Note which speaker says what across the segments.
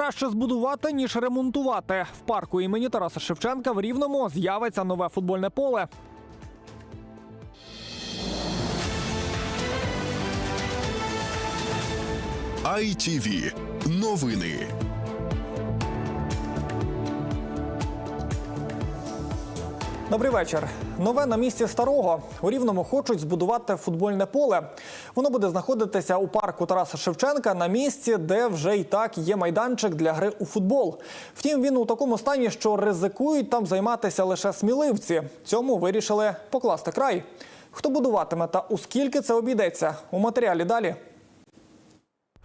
Speaker 1: Краще збудувати, ніж ремонтувати. В парку імені Тараса Шевченка в Рівному з'явиться нове футбольне поле.
Speaker 2: ITV. Новини.
Speaker 1: Добрий вечір. Нове на місці старого. У Рівному хочуть збудувати футбольне поле. Воно буде знаходитися у парку Тараса Шевченка на місці, де вже й так є майданчик для гри у футбол. Втім, він у такому стані, що ризикують там займатися лише сміливці. Цьому вирішили покласти край. Хто будуватиме та у скільки це обійдеться? У матеріалі далі.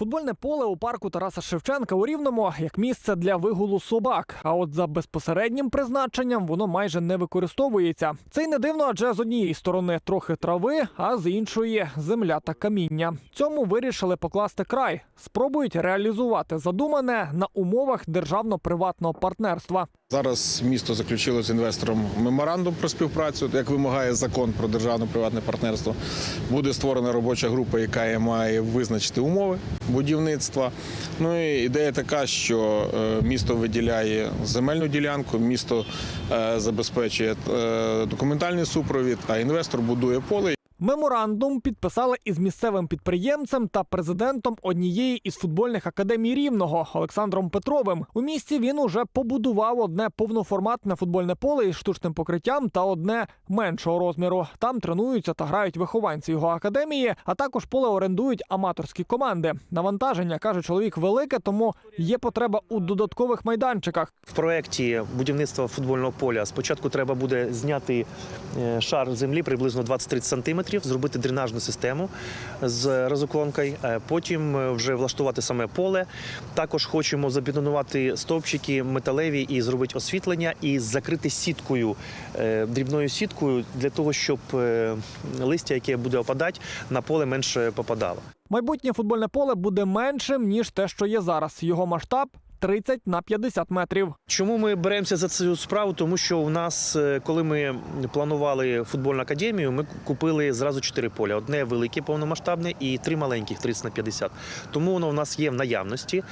Speaker 1: Футбольне поле у парку Тараса Шевченка у Рівному як місце для вигулу собак. А от за безпосереднім призначенням воно майже не використовується. Це й не дивно, адже з однієї сторони трохи трави, а з іншої земля та каміння. Цьому вирішили покласти край. Спробують реалізувати задумане на умовах державно-приватного партнерства.
Speaker 3: Зараз місто заключило з інвестором меморандум про співпрацю, як вимагає закон про державно-приватне партнерство. Буде створена робоча група, яка має визначити умови будівництва. Ну і ідея така, що е, місто виділяє земельну ділянку, місто е, забезпечує е, документальний супровід, а інвестор будує поле.
Speaker 1: Меморандум підписали із місцевим підприємцем та президентом однієї із футбольних академій рівного Олександром Петровим. У місті він уже побудував одне повноформатне футбольне поле із штучним покриттям та одне меншого розміру. Там тренуються та грають вихованці його академії, а також поле орендують аматорські команди. Навантаження каже чоловік велике, тому є потреба у додаткових майданчиках.
Speaker 4: В проєкті будівництва футбольного поля спочатку треба буде зняти е, шар землі приблизно 20-30 сантиметрів, зробити дренажну систему з розуклонкою, е, потім е, вже влаштувати саме поле. Також хочемо забетонувати стовпчики металеві і зробити освітлення, і закрити сіткою, е, дрібною сіткою для того, щоб листя, яке буде опадати, на поле менше попадало.
Speaker 1: Майбутнє футбольне поле буде меншим ніж те, що є зараз. Його масштаб 30 на 50 метрів.
Speaker 4: Чому ми беремося за цю справу? Тому що у нас, е, коли ми планували футбольну академію, ми купили зразу чотири поля: одне велике повномасштабне і три маленьких 30 на 50. Тому воно у нас є в наявності.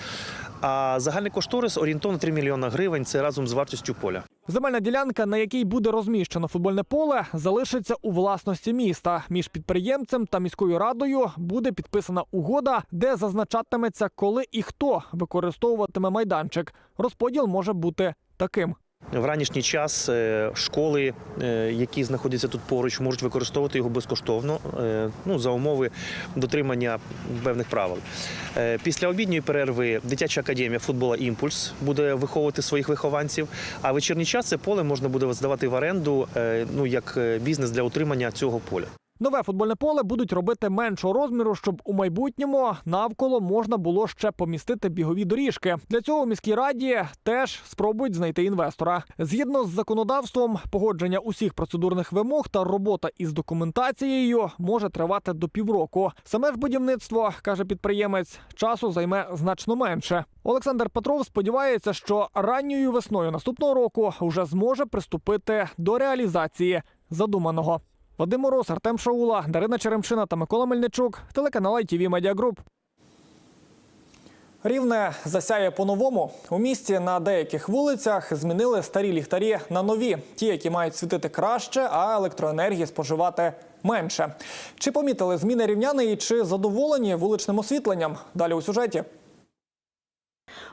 Speaker 4: А загальний кошторис орієнтовно 3 мільйона гривень. Це разом з вартістю поля.
Speaker 1: Земельна ділянка, на якій буде розміщено футбольне поле, залишиться у власності міста. Між підприємцем та міською радою буде підписана угода, де зазначатиметься, коли і хто використовуватиме майданчик. Розподіл може бути таким.
Speaker 4: В ранішній час е, школи, е, які знаходяться тут поруч, можуть використовувати його безкоштовно е, ну, за умови дотримання певних правил. Після обідньої перерви дитяча академія футбола Імпульс буде виховувати своїх вихованців. А вечірній час це поле можна буде здавати в оренду ну, як бізнес для утримання цього поля.
Speaker 1: Нове футбольне поле будуть робити меншого розміру, щоб у майбутньому навколо можна було ще помістити бігові доріжки. Для цього у міській раді теж спробують знайти інвестора. Згідно з законодавством, погодження усіх процедурних вимог та робота із документацією може тривати до півроку. Саме ж будівництво каже підприємець, часу займе значно менше. Олександр Петров сподівається, що ранньою весною наступного року вже зможе приступити до реалізації задуманого. Вадим Мороз, Артем Шаула, Дарина Черемшина та Микола Мельничук. Телеканал ITV Media Group. Рівне засяє по-новому. У місті на деяких вулицях змінили старі ліхтарі на нові, ті, які мають світити краще, а електроенергії споживати менше. Чи помітили зміни рівняни і чи задоволені вуличним освітленням? Далі у сюжеті.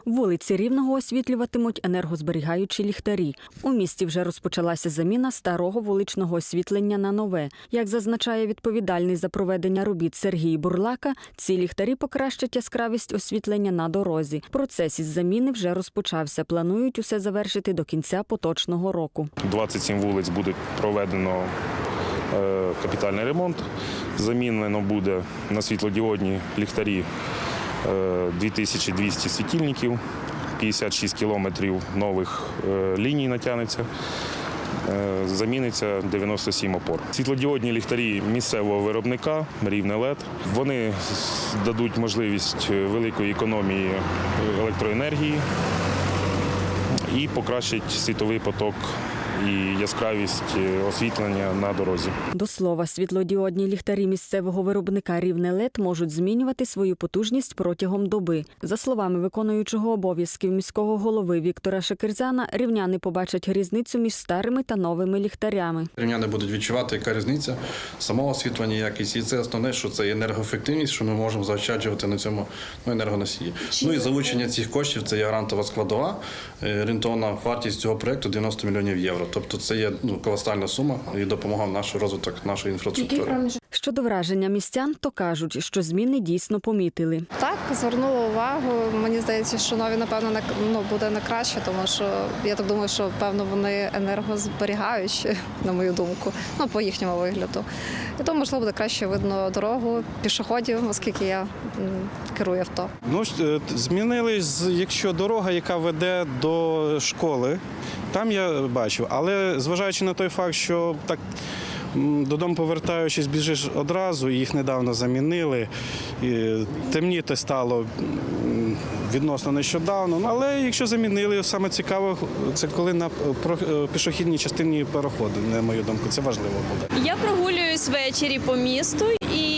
Speaker 5: Вулиці Рівного освітлюватимуть енергозберігаючі ліхтарі. У місті вже розпочалася заміна старого вуличного освітлення на нове. Як зазначає відповідальний за проведення робіт Сергій Бурлака, ці ліхтарі покращать яскравість освітлення на дорозі. Процес із заміни вже розпочався. Планують усе завершити до кінця поточного року.
Speaker 6: 27 вулиць буде проведено е, капітальний ремонт. Замінено буде на світлодіодні ліхтарі 2200 світильників, 56 кілометрів нових е, ліній натягнеться. Е, Заміниться 97 опор. Світлодіодні ліхтарі місцевого виробника рівне LED. Вони дадуть можливість великої економії електроенергії і покращить світовий поток і яскравість е, освітлення на дорозі.
Speaker 5: До слова, світлодіодні ліхтарі місцевого виробника Рівне ЛЕД можуть змінювати свою потужність протягом доби. За словами виконуючого обов'язків міського голови Віктора Шекерзяна, рівняни побачать різницю між старими та новими ліхтарями.
Speaker 7: Рівняни будуть відчувати, яка різниця самого освітлення, якість. І це основне, що це енергоефективність, що ми можемо заощаджувати на цьому ну, енергоносії. Ну і залучення цих коштів це є грантова складова. Е, вартість цього проекту 90 мільйонів євро. Тобто це є ну, колосальна сума і допомога в наш розвиток нашої інфраструктури.
Speaker 5: Щодо враження містян, то кажуть, що зміни дійсно помітили.
Speaker 8: Так, звернула увагу. Мені здається, що нові, напевно, на ну, буде на краще, тому що я так думаю, що певно вони енергозберігаючі, на мою думку, ну по їхньому вигляду. І тому можливо буде краще видно дорогу пішоходів, оскільки я керую авто.
Speaker 9: Ну, е, змінились, якщо дорога, яка веде до школи, там я бачив. Але зважаючи на той факт, що так додому повертаючись, біжиш одразу, їх недавно замінили. Темніти стало відносно нещодавно. Ну, Але якщо замінили, саме цікаво, це коли на про- е, пішохідній частині переходу, на мою думку, це важливо буде.
Speaker 10: Я прогулююсь ввечері по місту і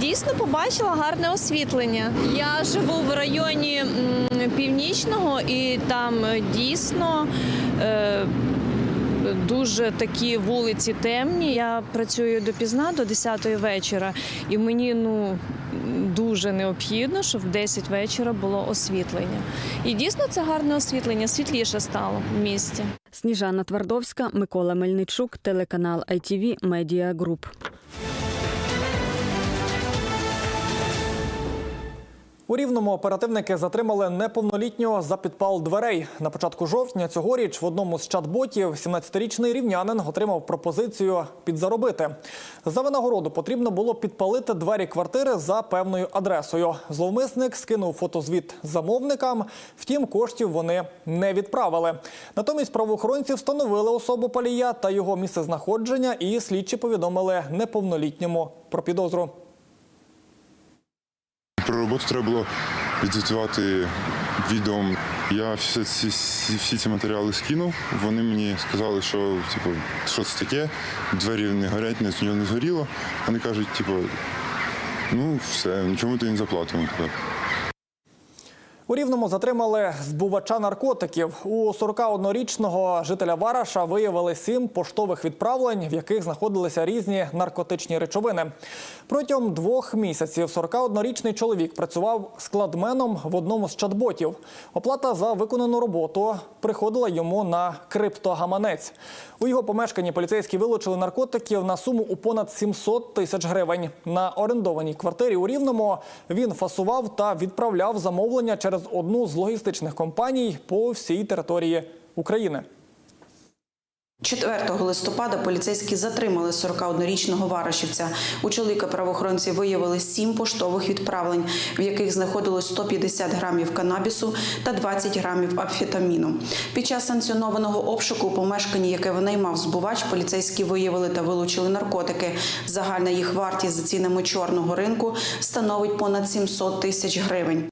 Speaker 10: дійсно побачила гарне освітлення. Я живу в районі північного, і там е, дійсно. Е, Дуже такі вулиці темні. Я працюю допізна до 10 вечора, і мені ну дуже необхідно, щоб в 10 вечора було освітлення. І дійсно це гарне освітлення, світліше стало в місті.
Speaker 5: Сніжана Твардовська, Микола Мельничук, телеканал ITV Media Group.
Speaker 1: У рівному оперативники затримали неповнолітнього за підпал дверей. На початку жовтня цьогоріч в одному з чат-ботів 17-річний рівнянин отримав пропозицію підзаробити. За винагороду потрібно було підпалити двері квартири за певною адресою. Зловмисник скинув фотозвіт замовникам, втім, коштів вони не відправили. Натомість правоохоронці встановили особу палія та його місце знаходження, і слідчі повідомили неповнолітньому про підозру.
Speaker 11: Про роботу треба було відзвітувати відео. Я всі ці, всі, ці матеріали скинув. Вони мені сказали, що типу, що це таке, двері не горять, нічого не згоріло. Вони кажуть, типу, ну все, нічому ти не заплатимо тепер.
Speaker 1: У Рівному затримали збувача наркотиків. У 41-річного жителя Вараша виявили сім поштових відправлень, в яких знаходилися різні наркотичні речовини. Протягом двох місяців 41-річний чоловік працював складменом в одному з чат-ботів. Оплата за виконану роботу приходила йому на криптогаманець. У його помешканні поліцейські вилучили наркотиків на суму у понад 700 тисяч гривень. На орендованій квартирі у Рівному він фасував та відправляв замовлення через одну з логістичних компаній по всій території України.
Speaker 12: 4 листопада поліцейські затримали 41-річного варашівця. У чоловіка правоохоронці виявили сім поштових відправлень, в яких знаходилось 150 грамів канабісу та 20 грамів амфетаміну. Під час санкціонованого обшуку у помешканні, яке винаймав збувач, поліцейські виявили та вилучили наркотики. Загальна їх вартість за цінами чорного ринку становить понад 700 тисяч гривень.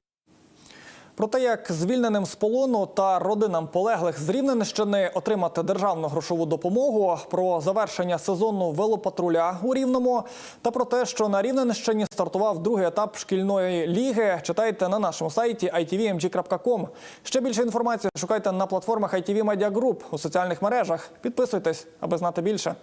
Speaker 1: Про те, як звільненим з полону та родинам полеглих з Рівненщини отримати державну грошову допомогу, про завершення сезону велопатруля у Рівному та про те, що на Рівненщині стартував другий етап шкільної ліги, читайте на нашому сайті itvmg.com. Ще більше інформації шукайте на платформах ITV Media Group у соціальних мережах. Підписуйтесь, аби знати більше.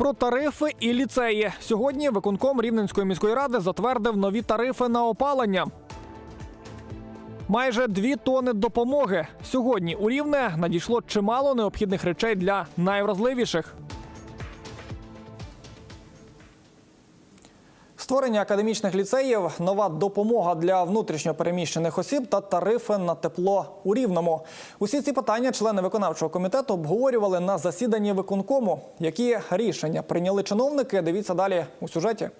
Speaker 1: Про тарифи і ліцеї сьогодні виконком Рівненської міської ради затвердив нові тарифи на опалення. Майже дві тони допомоги. Сьогодні у Рівне надійшло чимало необхідних речей для найвразливіших. Створення академічних ліцеїв, нова допомога для внутрішньопереміщених осіб та тарифи на тепло у рівному. Усі ці питання члени виконавчого комітету обговорювали на засіданні виконкому. Які рішення прийняли чиновники? Дивіться далі у сюжеті.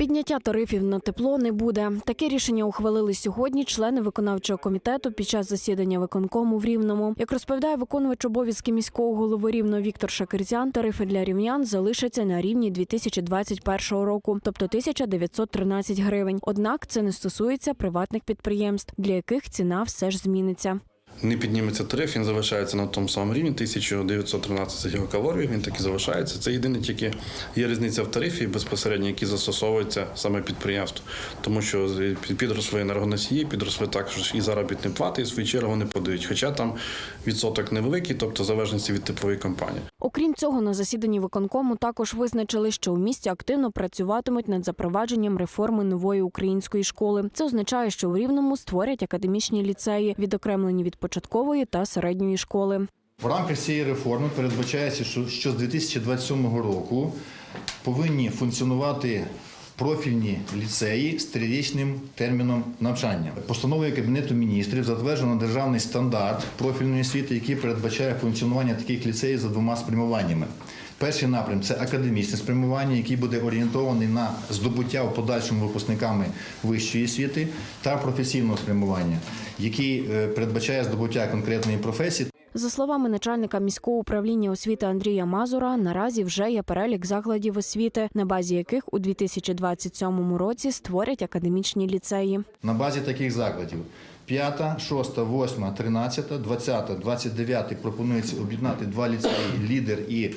Speaker 5: Підняття тарифів на тепло не буде. Таке рішення ухвалили сьогодні члени виконавчого комітету під час засідання виконкому в Рівному. Як розповідає виконувач обов'язки міського голови Рівно Віктор Шакирзян, тарифи для рівнян залишаться на рівні 2021 року, тобто 1913 гривень. Однак це не стосується приватних підприємств, для яких ціна все ж зміниться.
Speaker 7: Не підніметься тариф, він залишається на тому самому рівні 1913 гігакалорій, він так і залишається. Це єдине тільки є різниця в тарифі безпосередньо, які застосовуються саме підприємству. Тому що підросли енергоносії, підросли також і заробітні плати, і в свою чергу вони подають. Хоча там відсоток невеликий, тобто залежності від типової компанії.
Speaker 5: Окрім цього, на засіданні виконкому також визначили, що у місті активно працюватимуть над запровадженням реформи нової української школи. Це означає, що у рівному створять академічні ліцеї, відокремлені від початкової та середньої школи.
Speaker 13: В рамках цієї реформи передбачається, що, з 2027 року повинні функціонувати профільні ліцеї з трирічним терміном навчання. Постановою Кабінету міністрів затверджено державний стандарт профільної освіти, який передбачає функціонування таких ліцеїв за двома спрямуваннями. Перший напрям це академічне спрямування, який буде орієнтований на здобуття в подальшому випускниками вищої освіти, та професійного спрямування, який е, передбачає здобуття конкретної професії.
Speaker 5: За словами начальника міського управління освіти Андрія Мазура, наразі вже є перелік закладів освіти, на базі яких у 2027 році створять академічні ліцеї.
Speaker 13: На базі таких закладів 5, 6, 8, 13, 20, 29 пропонується об'єднати два ліцеї лідер і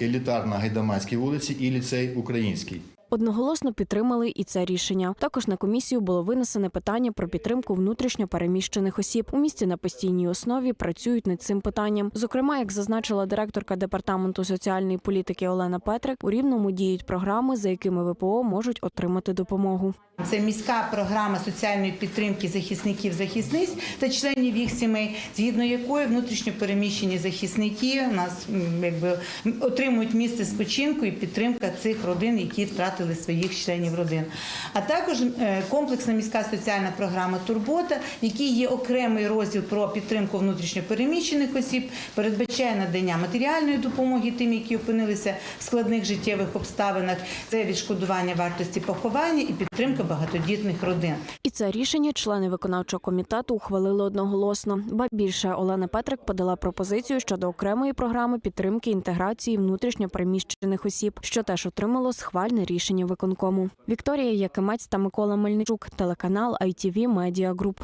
Speaker 13: елітарна Гайдамацькій вулиці і ліцей український.
Speaker 5: Одноголосно підтримали і це рішення. Також на комісію було винесене питання про підтримку внутрішньо переміщених осіб. У місті на постійній основі працюють над цим питанням. Зокрема, як зазначила директорка департаменту соціальної політики Олена Петрик, у рівному діють програми, за якими ВПО можуть отримати допомогу.
Speaker 14: Це міська програма соціальної підтримки захисників захисниць та членів їх сімей, згідно якої внутрішньо переміщені захисники у нас якби отримують місце спочинку і підтримка цих родин, які втратили своїх членів родин. А також е, комплексна міська соціальна програма Турбота, в якій є окремий розділ про підтримку внутрішньо переміщених осіб, передбачає надання матеріальної допомоги тим, які опинилися в складних життєвих обставинах. Це відшкодування вартості поховання і підтримка багатодітних родин.
Speaker 5: І це рішення члени виконавчого комітету ухвалили одноголосно. Ба більше Олена Петрик подала пропозицію щодо окремої програми підтримки інтеграції внутрішньо переміщених осіб, що теж отримало схвальне рішення виконкому. Вікторія Якимець та Микола Мельничук, телеканал ITV Media Group.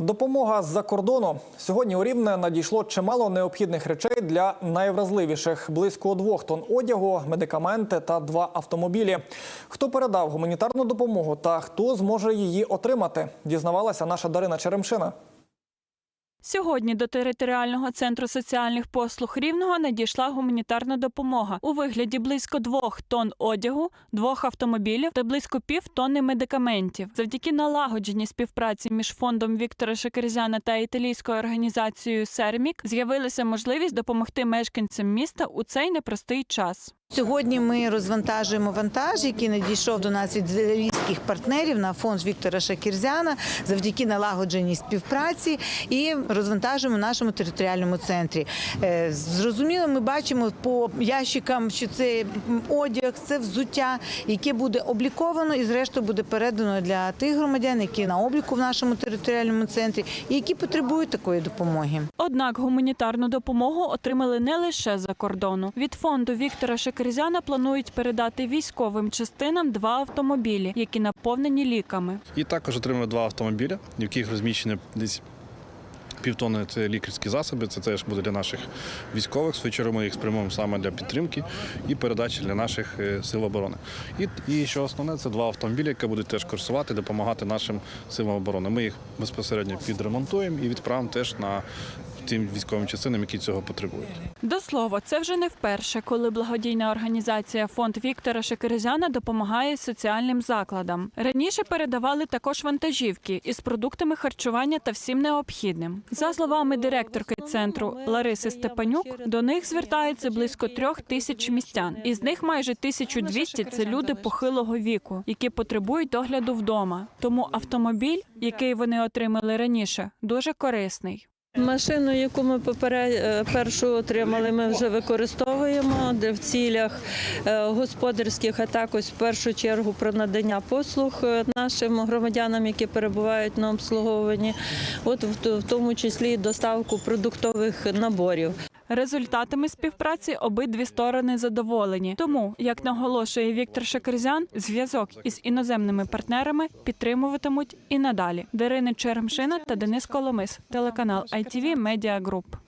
Speaker 1: Допомога з-за кордону сьогодні у Рівне надійшло чимало необхідних речей для найвразливіших: близько двох тонн одягу, медикаменти та два автомобілі. Хто передав гуманітарну допомогу та хто зможе її отримати, дізнавалася наша Дарина Черемшина.
Speaker 15: Сьогодні до територіального центру соціальних послуг Рівного надійшла гуманітарна допомога у вигляді близько двох тонн одягу, двох автомобілів та близько пів тонни медикаментів. Завдяки налагодженій співпраці між фондом Віктора Шекерзяна та італійською організацією Сермік з'явилася можливість допомогти мешканцям міста у цей непростий час.
Speaker 14: Сьогодні ми розвантажуємо вантаж, який надійшов до нас від італійських партнерів на фонд Віктора Шакірзяна завдяки налагодженій співпраці і розвантажуємо в нашому територіальному центрі. Е, Зрозуміло, ми бачимо по ящикам, що це одяг, це взуття, яке буде обліковано і, зрештою, буде передано для тих громадян, які на обліку в нашому територіальному центрі, і які потребують такої допомоги.
Speaker 15: Однак гуманітарну допомогу отримали не лише за кордону. Від фонду Віктора Шекерзяна планують передати військовим частинам два автомобілі, які наповнені ліками.
Speaker 7: І також отримали два автомобіля, в яких розміщені десь півтони це лікарські засоби. Це теж буде для наших військових. В ми їх спрямуємо саме для підтримки і передачі для наших е, сил оборони. І, і що основне, це два автомобілі, які будуть теж курсувати, допомагати нашим силам оборони. Ми їх безпосередньо підремонтуємо і відправимо теж на тим військовим частинам, які цього потребують.
Speaker 15: До слова, це вже не вперше, коли благодійна організація фонд Віктора Шекерезяна допомагає соціальним закладам. Раніше передавали також вантажівки із продуктами харчування та всім необхідним. За словами директорки центру Лариси Степанюк, до них звертаються близько трьох тисяч містян. Із них майже 1200 – це люди похилого віку, які потребують догляду вдома. Тому автомобіль, який вони отримали раніше, дуже корисний.
Speaker 10: Машину, яку ми е, першу отримали, ми вже використовуємо де в цілях е, господарських, а також в першу чергу про надання послуг е, нашим громадянам, які перебувають на обслуговуванні, от в тому числі доставку продуктових наборів.
Speaker 15: Результатами співпраці обидві сторони задоволені. Тому, як наголошує Віктор Шакерзян, зв'язок із іноземними партнерами підтримуватимуть і надалі. Дарина Черемшина та Денис Коломис, телеканал ITV Media Group.